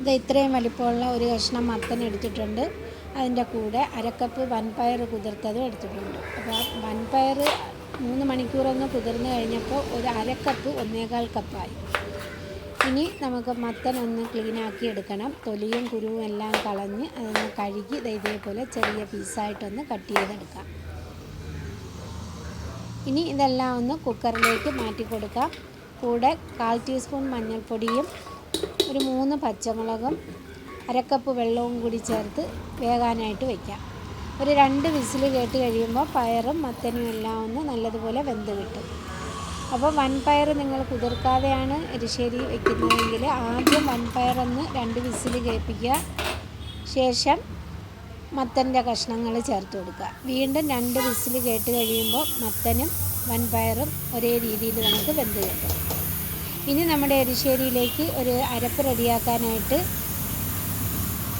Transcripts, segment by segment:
ഇത് ഇത്രയും വലിപ്പമുള്ള ഒരു കഷ്ണം മത്തൻ എടുത്തിട്ടുണ്ട്. അതിന്റെ കൂടെ അരക്കപ്പ് വൻപയർ കുതിർത്തതും എടുത്തിട്ടുണ്ട്. അപ്പോൾ വൻപയർ മൂന്ന് മണിക്കൂറൊന്ന് കുതിർന്ന് കഴിഞ്ഞപ്പോൾ ഒരു അരക്കപ്പ് ഒന്നേകാൽ കപ്പായി ഇനി നമുക്ക് മത്തൻ ഒന്ന് ക്ലീനാക്കി എടുക്കണം. തൊലിയും കുരുവും എല്ലാം കളഞ്ഞ് അതൊന്ന് കഴുകി ഇതേപോലെ ചെറിയ പീസായിട്ടൊന്ന് കട്ട് ചെയ്തെടുക്കാം. ഇനി ഇതെല്ലാം ഒന്ന് കുക്കറിലേക്ക് മാറ്റി കൊടുക്കാം കൂടെ കാൽ ടീസ്പൂൺ മഞ്ഞൾപ്പൊടിയും ഒരു മൂന്ന് പച്ചമുളകും അരക്കപ്പ് വെള്ളവും കൂടി ചേർത്ത് വേകാനായിട്ട് വയ്ക്കാം ഒരു രണ്ട് വിസിൽ കേട്ട് കഴിയുമ്പോൾ പയറും മത്തനും എല്ലാം ഒന്ന് നല്ലതുപോലെ വെന്ത് കിട്ടും. അപ്പോൾ വൻപയർ നിങ്ങൾ കുതിർക്കാതെയാണ് എരിശ്ശേരി വെക്കുന്നതെങ്കിൽ ആദ്യം വൻപയറൊന്ന് രണ്ട് വിസിൽ കേൾപ്പിക്കുക. ശേഷം മത്തന്റെ കഷ്ണങ്ങൾ ചേർത്ത് കൊടുക്കുക. വീണ്ടും രണ്ട് വിസിൽ കേട്ട് കഴിയുമ്പോൾ മത്തനും വൻപയറും ഒരേ രീതിയിൽ നമുക്ക് വെന്ത് കിട്ടും. ഇനി നമ്മുടെ എരിശ്ശേരിയിലേക്ക് ഒരു അരപ്പ് റെഡിയാക്കാനായിട്ട്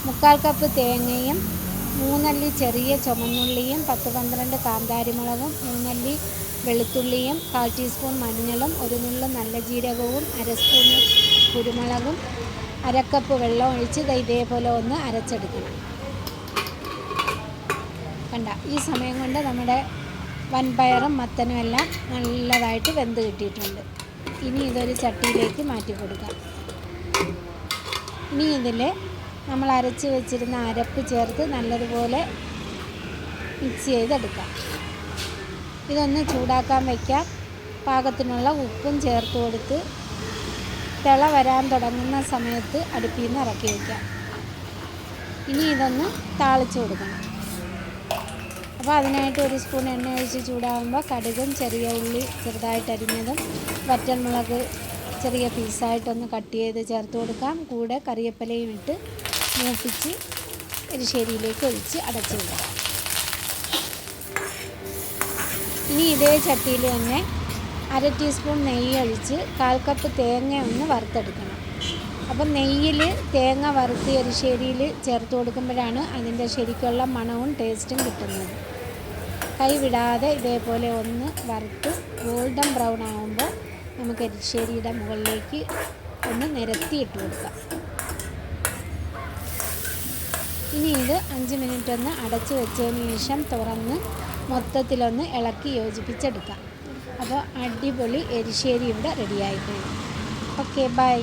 മുക്കാൽ കപ്പ് തേങ്ങയും മൂന്നല്ലി ചെറിയ ചുമന്നുള്ളിയും പത്ത് പന്ത്രണ്ട് കാന്താരിമുളകും മൂന്നല്ലി വെളുത്തുള്ളിയും കാൽ ടീസ്പൂൺ മഞ്ഞളും ഒരു നുള്ളു നല്ല ജീരകവും അര സ്പൂൺ കുരുമുളകും അരക്കപ്പ് വെള്ളം ഒഴിച്ച് ഇതേപോലെ ഒന്ന് അരച്ചെടുക്കണം. കണ്ട ഈ സമയം കൊണ്ട് നമ്മുടെ വൻപയറും മത്തനും എല്ലാം നല്ലതായിട്ട് വെന്ത് കിട്ടിയിട്ടുണ്ട്. ഇനി ഇതൊരു ചട്ടിയിലേക്ക് മാറ്റി കൊടുക്കാം. ഇനി ഇതിൽ നമ്മൾ അരച്ച് വെച്ചിരുന്ന അരപ്പ് ചേർത്ത് നല്ലതുപോലെ മിക്സ് ചെയ്തെടുക്കാം. ഇതൊന്ന് ചൂടാക്കാൻ വയ്ക്കാം പാകത്തിനുള്ള ഉപ്പും ചേർത്ത് കൊടുത്ത് തിള വരാൻ തുടങ്ങുന്ന സമയത്ത് അടുപ്പിൽ നിന്ന് ഇറക്കി വയ്ക്കാം ഇനി ഇതൊന്ന് താളിച്ച് കൊടുക്കണം. അപ്പോൾ അതിനായിട്ട് ഒരു സ്പൂൺ എണ്ണ ഒഴിച്ച് ചൂടാകുമ്പോൾ കടുകും ചെറിയ ഉള്ളി ചെറുതായിട്ട് അരിഞ്ഞതും വറ്റൽമുളക് ചെറിയ പീസായിട്ടൊന്ന് കട്ട് ചെയ്ത് ചേർത്ത് കൊടുക്കാം. കൂടെ കറിവേപ്പിലയും ഇട്ട് മൂപ്പിച്ച് എരിശ്ശേരിയിലേക്ക് ഒഴിച്ച് അടച്ചു വിടാം ഇനി ഇതേ ചട്ടിയിൽ തന്നെ അര ടീസ്പൂൺ നെയ്യ് ഒഴിച്ച് കാൽ കപ്പ് തേങ്ങ ഒന്ന് വറുത്തെടുക്കണം. അപ്പം നെയ്യിൽ തേങ്ങ വറുത്ത് എരിശ്ശേരിയിൽ ചേർത്ത് കൊടുക്കുമ്പോഴാണ് അതിന്റെ ശരിക്കുള്ള മണവും ടേസ്റ്റും കിട്ടുന്നത്. കൈ വിടാതെ ഇതേപോലെ ഒന്ന് വറുത്ത് ഗോൾഡൻ ബ്രൗൺ ആകുമ്പോൾ നമുക്ക് എരിശ്ശേരിയുടെ മുകളിലേക്ക് ഒന്ന് നിരത്തി ഇട്ട് കൊടുക്കാം. ഇനി ഇത് അഞ്ച് മിനിറ്റ് ഒന്ന് അടച്ച് വെച്ചതിന് ശേഷം തുറന്ന് മൊത്തത്തിലൊന്ന് ഇളക്കി യോജിപ്പിച്ചെടുക്കാം. അപ്പോൾ അടിപൊളി എരിശ്ശേരി ഇവിടെ റെഡിയായിട്ടുണ്ട് ഓക്കെ ബൈ